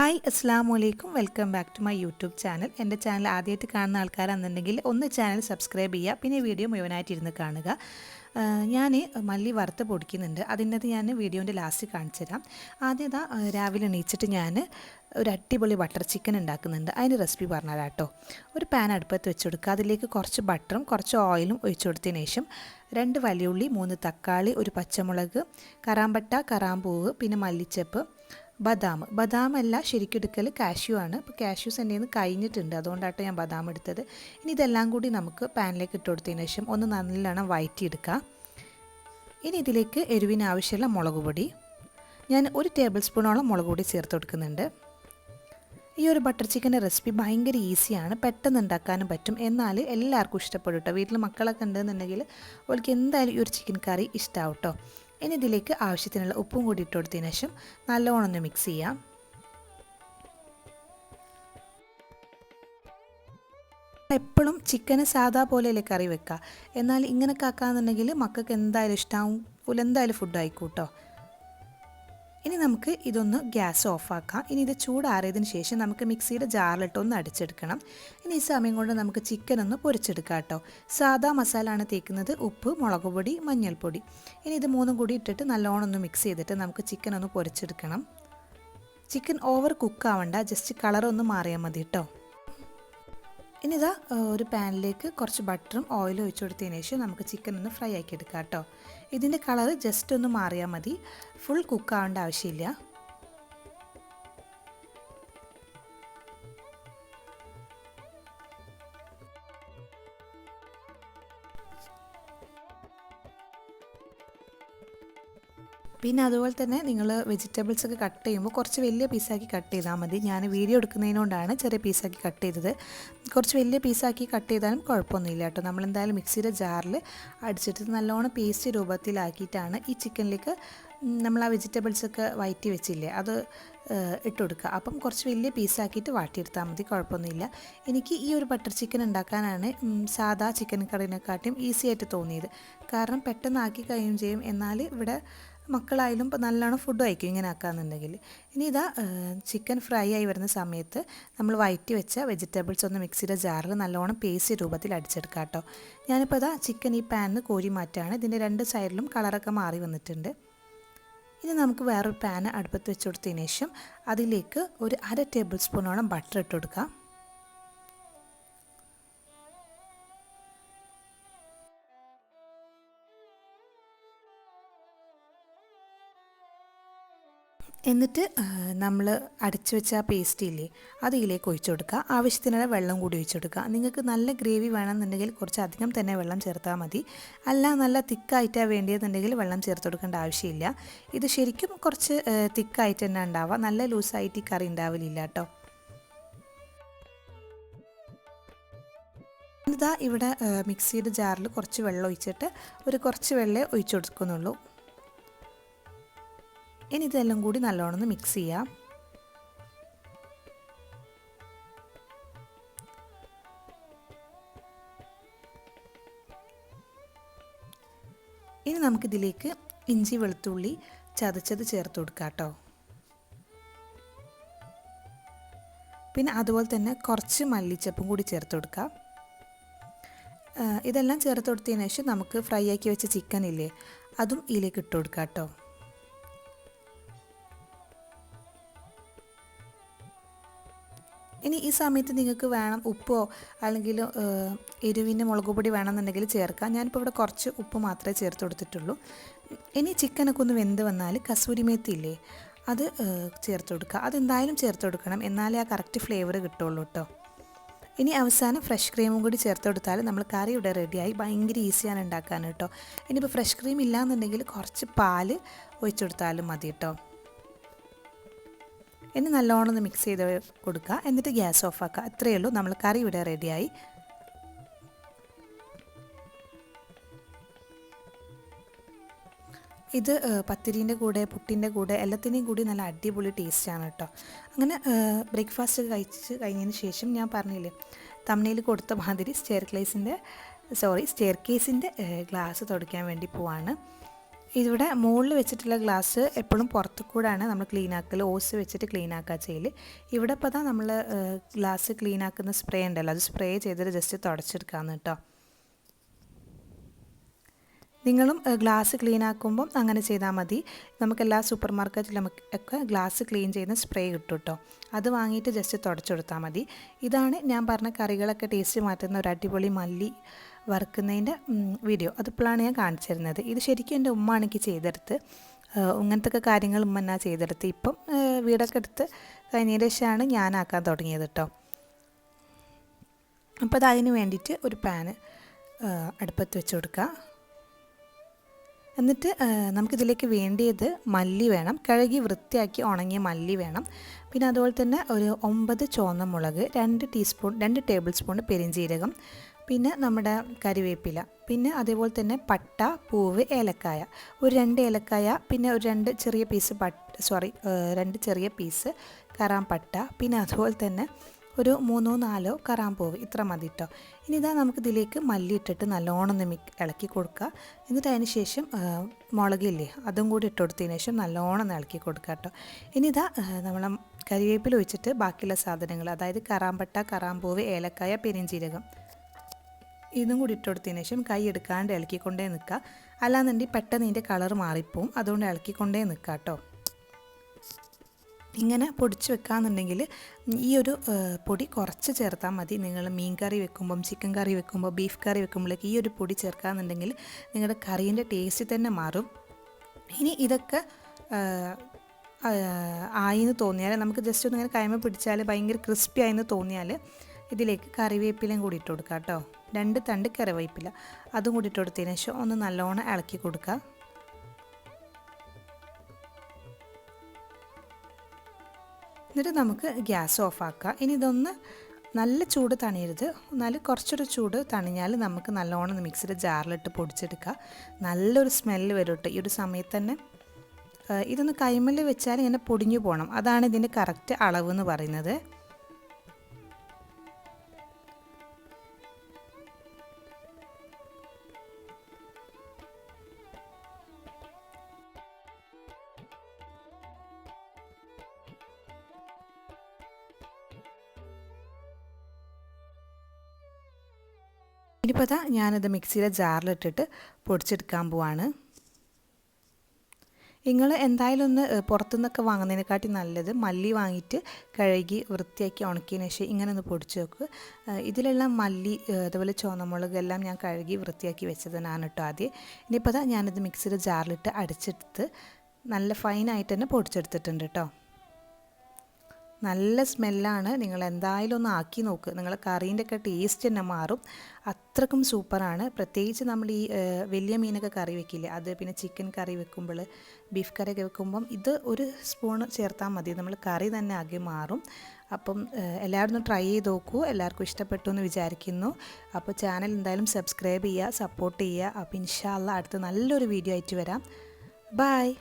Hi അസ്സാം വലൈക്കും welcome back to my YouTube channel. എന്റെ ചാനൽ ആദ്യമായിട്ട് കാണുന്ന ആൾക്കാരാണെന്നുണ്ടെങ്കിൽ ഒന്ന് ചാനൽ സബ്സ്ക്രൈബ് ചെയ്യുക പിന്നെ വീഡിയോ മുഴുവനായിട്ടിരുന്ന് കാണുക. ഞാൻ മല്ലി വറുത്ത് പൊടിക്കുന്നുണ്ട്. അതിന്റെ ഞാൻ വീഡിയോന്റെ ലാസ്റ്റ് കാണിച്ചു തരാം. ആദ്യം രാവിലെ എണീച്ചിട്ട് ഞാൻ ഒരു അടിപൊളി ബട്ടർ ചിക്കൻ ഉണ്ടാക്കുന്നുണ്ട്. അതിന്റെ റെസിപ്പി പറഞ്ഞുതരാം കേട്ടോ. ഒരു പാൻ അടുപ്പത്ത് വെച്ച് കൊടുക്കുക. അതിലേക്ക് കുറച്ച് ബട്ടറും കുറച്ച് ഓയിലും ഒഴിച്ചു കൊടുത്തതിന് ശേഷം രണ്ട് വലിയുള്ളി മൂന്ന് തക്കാളി ഒരു പച്ചമുളക് കറാമ്പട്ട കറാമ്പൂവ് പിന്നെ മല്ലിച്ചപ്പ് ബദാം. ബദാം അല്ല ശരിക്കും എടുക്കൽ കാഷ്യൂ ആണ്. അപ്പോൾ കാഷ്യൂസ് എന്റെ നിന്ന് കഴിഞ്ഞിട്ടുണ്ട്. അതുകൊണ്ടാട്ടോ ഞാൻ ബദാം എടുത്തത്. ഇനി ഇതെല്ലാം കൂടി നമുക്ക് പാനിലേക്ക് ഇട്ട് കൊടുത്തതിന് ശേഷം ഒന്ന് നല്ലോണം വഴറ്റിയെടുക്കാം ഇനി ഇതിലേക്ക് എരിവിന് ആവശ്യമുള്ള മുളക് പൊടി. ഞാൻ ഒരു ടേബിൾ സ്പൂണോളം മുളക് പൊടി ചേർത്ത് കൊടുക്കുന്നുണ്ട്. ഈ ഒരു ബട്ടർ ചിക്കന്റെ റെസിപ്പി ഭയങ്കര ഈസിയാണ് പെട്ടെന്ന് ഉണ്ടാക്കാനും പറ്റും. എന്നാൽ എല്ലാവർക്കും ഇഷ്ടപ്പെടും കേട്ടോ വീട്ടിൽ മക്കളൊക്കെ ഉണ്ടെന്നുണ്ടെങ്കിൽ അവർക്ക് എന്തായാലും ഈ ഒരു ചിക്കൻ കറി ഇഷ്ടമാവും കേട്ടോ ഇനി ഇതിലേക്ക് ആവശ്യത്തിനുള്ള ഉപ്പും കൂടി ഇട്ട് കൊടുത്തതിന് ശേഷം നല്ലോണം ഒന്ന് മിക്സ് ചെയ്യാം. എപ്പോഴും ചിക്കന് സാധാ പോലെയല്ലേ കറി വെക്കുക എന്നാൽ ഇങ്ങനെ കാക്കാന്നുണ്ടെങ്കിൽ മക്കൾക്ക് എന്തായാലും ഇഷ്ടമാവും എന്തായാലും ഫുഡ് ആയിക്കൂട്ടോ. ഇനി നമുക്ക് ഇതൊന്ന് ഗ്യാസ് ഓഫാക്കാം. ഇനി ഇത് ചൂടാറിയതിന് ശേഷം നമുക്ക് മിക്സിയുടെ ജാറിലിട്ട് ഒന്ന് അടിച്ചെടുക്കണം. ഇനി ഈ സമയം കൊണ്ട് നമുക്ക് ചിക്കൻ ഒന്ന് പൊരിച്ചെടുക്കാം കേട്ടോ. സാധാ ആണ് തേക്കുന്നത് ഉപ്പ് മുളക് പൊടി മഞ്ഞൾപ്പൊടി. ഇനി ഇത് മൂന്നും കൂടി ഇട്ടിട്ട് നല്ലോണം ഒന്ന് മിക്സ് ചെയ്തിട്ട് നമുക്ക് ചിക്കൻ ഒന്ന് പൊരിച്ചെടുക്കണം. ചിക്കൻ ഓവർ കുക്ക് ആവണ്ട. ജസ്റ്റ് കളർ ഒന്ന് മാറിയാൽ മതി കേട്ടോ. ഇനി ഇതാ ഒരു പാനിലേക്ക് കുറച്ച് ബട്ടറും ഓയിലും ഒഴിച്ചു കൊടുത്തതിന് ശേഷം നമുക്ക് ചിക്കൻ ഒന്ന് ഫ്രൈ ആക്കി എടുക്കാം കേട്ടോ. ഇതിന്റെ കളർ ജസ്റ്റ് ഒന്ന് മാറിയാൽ മതി. ഫുൾ കുക്ക് ആവേണ്ട ആവശ്യമില്ല. പിന്നെ അതുപോലെ തന്നെ നിങ്ങൾ വെജിറ്റബിൾസ് ഒക്കെ കട്ട് ചെയ്യുമ്പോൾ കുറച്ച് വലിയ പീസാക്കി കട്ട് ചെയ്താൽ മതി. ഞാൻ വീഡിയോ എടുക്കുന്നതിനോണ്ടാണ് ചെറിയ പീസാക്കി കട്ട് ചെയ്തത്. കുറച്ച് വലിയ പീസാക്കി കട്ട് ചെയ്താലും കുഴപ്പമൊന്നുമില്ല കേട്ടോ. നമ്മളെന്തായാലും മിക്സിയുടെ ജാറിൽ അടിച്ചിട്ട് നല്ലോണം പേസ്റ്റ് രൂപത്തിലാക്കിയിട്ടാണ് ഈ ചിക്കനിലേക്ക് നമ്മൾ ആ വെജിറ്റബിൾസ് ഒക്കെ വയറ്റി വെച്ചില്ലേ അത് ഇട്ട് കൊടുക്കുക. അപ്പം കുറച്ച് വലിയ പീസാക്കിയിട്ട് വാട്ടിയെടുത്താൽ മതി കുഴപ്പമൊന്നുമില്ല. എനിക്ക് ഈ ഒരു ബട്ടർ ചിക്കൻ ഉണ്ടാക്കാനാണ് സാധാ ചിക്കൻ കറിനെക്കാട്ടിയും ഈസി ആയിട്ട് തോന്നിയത്. കാരണം പെട്ടെന്ന് ആക്കി കഴിയും ചെയ്യും. എന്നാൽ ഇവിടെ മക്കളായാലും ഇപ്പോൾ നല്ലോണം ഫുഡ് കഴിക്കും ഇങ്ങനെ ആക്കാന്നുണ്ടെങ്കിൽ. ഇനി ഇതാ ചിക്കൻ ഫ്രൈ ആയി വരുന്ന സമയത്ത് നമ്മൾ വയറ്റി വെച്ച വെജിറ്റബിൾസ് ഒന്ന് മിക്സിയുടെ ജാറിൽ നല്ലോണം പേസ്റ്റ് രൂപത്തിൽ അടിച്ചെടുക്കാം കേട്ടോ. ഞാനിപ്പോൾ ഇതാ ചിക്കൻ ഈ പാനിന് കോരി മാറ്റാണ് ഇതിന്റെ രണ്ട് സൈഡിലും കളറൊക്കെ മാറി വന്നിട്ടുണ്ട്. ഇനി നമുക്ക് വേറൊരു പാൻ അടുപ്പത്ത് വെച്ച് കൊടുത്തതിന് ശേഷം അതിലേക്ക് ഒരു അര ടേബിൾ സ്പൂണോളം ബട്ടർ ഇട്ട് കൊടുക്കാം. എന്നിട്ട് നമ്മൾ അടച്ചു വെച്ച ആ പേസ്റ്റ് ഇല്ലേ അത് ഇതിലേക്ക് ഒഴിച്ചു കൊടുക്കുക. ആവശ്യത്തിനുള്ള വെള്ളം കൂടി ഒഴിച്ചു കൊടുക്കുക. നിങ്ങൾക്ക് നല്ല ഗ്രേവി വേണമെന്നുണ്ടെങ്കിൽ കുറച്ച് അധികം തന്നെ വെള്ളം ചേർത്താൽ മതി. അല്ല നല്ല തിക്കായിട്ടാണ് വേണ്ടിയെന്നുണ്ടെങ്കിൽ വെള്ളം ചേർത്ത് കൊടുക്കേണ്ട ആവശ്യമില്ല. ഇത് ശരിക്കും കുറച്ച് തിക്കായിട്ട് തന്നെ ഉണ്ടാവുക. നല്ല ലൂസായിട്ട് ഈ കറി ഉണ്ടാവില്ല കേട്ടോ. ഇതാ ഇവിടെ മിക്സിയുടെ ജാറിൽ കുറച്ച് വെള്ളം ഒഴിച്ചിട്ട് ഒരു കുറച്ച് വെള്ളമേ ഒഴിച്ചു കൊടുക്കുന്നുള്ളൂ. ഇനി ഇതെല്ലാം കൂടി നല്ലോണം മിക്സ് ചെയ്യാം. ഇനി നമുക്കിതിലേക്ക് ഇഞ്ചി വെളുത്തുള്ളി ചതച്ചത് ചേർത്ത് കൊടുക്കാം കേട്ടോ. പിന്നെ അതുപോലെ തന്നെ കുറച്ച് മല്ലിച്ചപ്പും കൂടി ചേർത്ത് കൊടുക്കാം. ഇതെല്ലാം ചേർത്ത് കൊടുത്തതിന് ശേഷം നമുക്ക് ഫ്രൈ ആക്കി വെച്ച ചിക്കൻ ഇല്ലേ അതും ഇതിലേക്ക് ഇട്ട് കൊടുക്കാം കേട്ടോ. ഇനി ഈ സമയത്ത് നിങ്ങൾക്ക് വേണം ഉപ്പോ അല്ലെങ്കിൽ എരിവിന്റെ മുളക് പൊടി വേണമെന്നുണ്ടെങ്കിൽ ചേർക്കാം. ഞാനിപ്പോൾ ഇവിടെ കുറച്ച് ഉപ്പ് മാത്രമേ ചേർത്ത് കൊടുത്തിട്ടുള്ളൂ. ഇനി ചിക്കനൊക്കെ ഒന്ന് വെന്ത് വന്നാൽ കസൂരി മേത്തി ഇല്ലേ അത് ചേർത്ത് കൊടുക്കുക. അതെന്തായാലും ചേർത്ത് കൊടുക്കണം. എന്നാലേ ആ കറക്റ്റ് ഫ്ലേവർ കിട്ടുള്ളൂ കേട്ടോ ഇനി അവസാനം ഫ്രഷ് ക്രീമും കൂടി ചേർത്ത് കൊടുത്താൽ നമ്മൾ കറി ഇവിടെ റെഡിയായി ഭയങ്കര ഈസിയാണ് ഉണ്ടാക്കാൻ കേട്ടോ ഇനിയിപ്പോൾ ഫ്രഷ് ക്രീം ഇല്ലാന്നുണ്ടെങ്കിൽ കുറച്ച് പാൽ ഒഴിച്ചു കൊടുത്താലും മതി കേട്ടോ ഇനി നല്ലോണം ഒന്ന് മിക്സ് ചെയ്ത് കൊടുക്കുക. എന്നിട്ട് ഗ്യാസ് ഓഫ് ആക്കുക. അത്രയേ ഉള്ളൂ. നമ്മൾ കറി ഇവിടെ റെഡിയായി ഇത് പത്തിരീന്റെ കൂടെ പുട്ടിന്റെ കൂടെ എല്ലാത്തിന്റെയും കൂടി നല്ല അടിപൊളി ടേസ്റ്റാണ് കേട്ടോ അങ്ങനെ ബ്രേക്ക്ഫാസ്റ്റ് കഴിച്ച് കഴിഞ്ഞതിന് ശേഷം ഞാൻ പറഞ്ഞില്ലേ തമ്മനയിൽ കൊടുത്ത മാതിരി സ്റ്റെയർ ക്ലേസിന്റെ സോറി സ്റ്റെയർ കേസിന്റെ ഗ്ലാസ് തുടയ്ക്കാൻ വേണ്ടി പോവാണ്. ഇവിടെ മുകളിൽ വെച്ചിട്ടുള്ള ഗ്ലാസ് എപ്പോഴും പുറത്തു കൂടാണ് നമ്മൾ ക്ലീൻ ആക്കൽ ഓസ് വെച്ചിട്ട് ക്ലീൻ ആക്കുക ചെയ്യൽ ഇവിടെ ഇപ്പോൾ തന്നെ നമ്മൾ ഗ്ലാസ് ക്ലീൻ ആക്കുന്ന സ്പ്രേ ഉണ്ടല്ലോ. അത് സ്പ്രേ ചെയ്തിട്ട് ജസ്റ്റ് തുടച്ചെടുക്കാമെന്ന് കേട്ടോ. നിങ്ങളും ഗ്ലാസ് ക്ലീൻ ആക്കുമ്പം അങ്ങനെ ചെയ്താൽ മതി. നമുക്ക് എല്ലാ സൂപ്പർ മാർക്കറ്റിലും ഒക്കെ ഗ്ലാസ് ക്ലീൻ ചെയ്യുന്ന സ്പ്രേ കിട്ടും കേട്ടോ. അത് വാങ്ങിയിട്ട് ജസ്റ്റ് തുടച്ചെടുത്താൽ മതി. ഇതാണ് ഞാൻ പറഞ്ഞ കറികളൊക്കെ ടേസ്റ്റ് മാറ്റുന്ന ഒരു അടിപൊളി മല്ലി വറുക്കുന്നതിന്റെ വീഡിയോ അതിപ്പോഴാണ് ഞാൻ കാണിച്ചിരുന്നത്. ഇത് ശരിക്കും എന്റെ ഉമ്മ എനിക്ക് ചെയ്തെടുത്ത് അങ്ങനത്തെ കാര്യങ്ങൾ ഉമ്മ എന്നാ ചെയ്തെടുത്ത് ഇപ്പം വീടൊക്കെ എടുത്ത് കഴിഞ്ഞതിന് ശേഷമാണ് ഞാനാക്കാൻ തുടങ്ങിയത് കേട്ടോ അപ്പോൾ അത് അതിന് വേണ്ടിയിട്ട് ഒരു പാന് അടുപ്പത്ത് വെച്ച് കൊടുക്കുക എന്നിട്ട് നമുക്കിതിലേക്ക് വേണ്ടിയത് മല്ലി വേണം. കഴുകി വൃത്തിയാക്കി ഉണങ്ങിയ മല്ലി വേണം. പിന്നെ അതുപോലെ തന്നെ ഒരു ഒമ്പത് ചുവന്ന മുളക് രണ്ട് ടീസ്പൂൺ രണ്ട് ടേബിൾ സ്പൂൺ പെരിഞ്ചീരകം പിന്നെ നമ്മുടെ കരിവേപ്പില പിന്നെ അതേപോലെ തന്നെ പട്ട പൂവ് ഏലക്കായ. ഒരു രണ്ട് ഏലക്കായ പിന്നെ ഒരു രണ്ട് ചെറിയ പീസ് പട്ട സോറി രണ്ട് ചെറിയ പീസ് കറാമ്പട്ട പിന്നെ അതുപോലെ തന്നെ ഒരു മൂന്നോ നാലോ കറാമ്പൂവ് ഇത്ര മതി കേട്ടോ ഇനി ഇതാ നമുക്ക് ഇതിലേക്ക് മല്ലി ഇട്ടിട്ട് നല്ലോണം ഒന്ന് ഇളക്കി കൊടുക്കുക എന്നിട്ട് അതിന് ശേഷം മുളകില്ലേ അതും കൂടി ഇട്ട് കൊടുത്തതിന് ശേഷം നല്ലോണം ഒന്ന് ഇളക്കി കൊടുക്കുക കേട്ടോ ഇനി ഇതാ നമ്മൾ കരിവേപ്പിൽ ഒഴിച്ചിട്ട് ബാക്കിയുള്ള സാധനങ്ങൾ അതായത് കറാമ്പട്ട കറാമ്പൂവ് ഏലക്കായ പെരിഞ്ചീരകം ഇതും കൂടി ഇട്ട് കൊടുത്തതിന് ശേഷം കൈ എടുക്കാണ്ട് ഇളക്കിക്കൊണ്ടേ നിൽക്കുക. അല്ലാന്നുണ്ടെങ്കിൽ പെട്ടെന്ന് ഇതിന്റെ കളർ മാറിപ്പോവും. അതുകൊണ്ട് ഇളക്കിക്കൊണ്ടേ നിൽക്കുക കേട്ടോ. ഇങ്ങനെ പൊടിച്ച് വെക്കാന്നുണ്ടെങ്കിൽ ഈ ഒരു പൊടി കുറച്ച് ചേർത്താൽ മതി. നിങ്ങൾ മീൻ കറി വെക്കുമ്പം ചിക്കൻ കറി വെക്കുമ്പോൾ ബീഫ് കറി വെക്കുമ്പോഴേക്ക് ഈ ഒരു പൊടി ചേർക്കാന്നുണ്ടെങ്കിൽ നിങ്ങളുടെ കറീന്റെ ടേസ്റ്റ് തന്നെ മാറും. ഇനി ഇതൊക്കെ ആയിന്ന് തോന്നിയാൽ നമുക്ക് ജസ്റ്റ് ഒന്ന് ഇങ്ങനെ കൈമ പിടിച്ചാൽ ഭയങ്കര ക്രിസ്പി ആയിന്ന് തോന്നിയാൽ ഇതിലേക്ക് കറിവേപ്പിലയും കൂടി ഇട്ട് കൊടുക്കാം കേട്ടോ. രണ്ട് തണ്ട് കറിവേപ്പില. അതും കൂടി ഇട്ട് കൊടുത്തതിന് ശേഷം ഒന്ന് നല്ലോണം ഇളക്കി കൊടുക്കുക. എന്നിട്ട് നമുക്ക് ഗ്യാസ് ഓഫാക്കാം ഇനി ഇതൊന്ന് നല്ല ചൂട് തണിയരുത്. എന്നാൽ കുറച്ചൊരു ചൂട് തണിഞ്ഞാൽ നമുക്ക് നല്ലോണം മിക്സിയുടെ ജാറിലിട്ട് പൊടിച്ചെടുക്കുക. നല്ലൊരു സ്മെല്ല് വരും ഈ ഒരു സമയത്ത് തന്നെ ഇതൊന്ന് കൈമൽ വെച്ചാൽ ഇങ്ങനെ പൊടിഞ്ഞു പോകണം. അതാണ് ഇതിന്റെ കറക്റ്റ് അളവ് എന്ന് പറയുന്നത്. ഇനിയിപ്പോൾ അതാ ഞാനത് മിക്സിയിലെ ജാറിലിട്ടിട്ട് പൊടിച്ചെടുക്കാൻ പോവാണ്. നിങ്ങൾ എന്തായാലും ഒന്ന് പുറത്തുനിന്നൊക്കെ വാങ്ങുന്നതിനെക്കാട്ടി നല്ലത് മല്ലി വാങ്ങിയിട്ട് കഴുകി വൃത്തിയാക്കി ഉണക്കിയതിന് ശേഷം ഇങ്ങനെ ഒന്ന് പൊടിച്ച് വെക്കുക ഇതിലുള്ള മല്ലി അതുപോലെ ചുവന്നമുളക് എല്ലാം ഞാൻ കഴുകി വൃത്തിയാക്കി വെച്ചതിനാണ് കേട്ടോ ആദ്യം. ഇനിയിപ്പോൾ അതാ ഞാനത് മിക്സിയുടെ ജാറിലിട്ട് അടിച്ചെടുത്ത് നല്ല ഫൈനായിട്ട് തന്നെ പൊടിച്ചെടുത്തിട്ടുണ്ട് കേട്ടോ നല്ല സ്മെല്ലാണ്. നിങ്ങൾ എന്തായാലും ഒന്ന് ആക്കി നോക്ക്. നിങ്ങൾ കറീന്റെ ഒക്കെ ടേസ്റ്റ് തന്നെ മാറും. അത്രക്കും സൂപ്പറാണ്. പ്രത്യേകിച്ച് നമ്മൾ ഈ വലിയ മീനൊക്കെ കറി വെക്കില്ലേ? അത് പിന്നെ ചിക്കൻ കറി വെക്കുമ്പോൾ ബീഫ് കറിയൊക്കെ വെക്കുമ്പം ഇത് ഒരു സ്പൂൺ ചേർത്താൽ മതി. നമ്മൾ കറി തന്നെ ആകെ മാറും. അപ്പം എല്ലാവരും ഒന്ന് ട്രൈ ചെയ്ത് നോക്കൂ. എല്ലാവർക്കും ഇഷ്ടപ്പെട്ടു എന്ന് വിചാരിക്കുന്നു. അപ്പോൾ ചാനൽ എന്തായാലും സബ്സ്ക്രൈബ് ചെയ്യുക സപ്പോർട്ട് ചെയ്യുക. അപ്പോൾ ഇൻഷാല്ല അടുത്ത് നല്ലൊരു വീഡിയോ ആയിട്ട് വരാം. ബായ്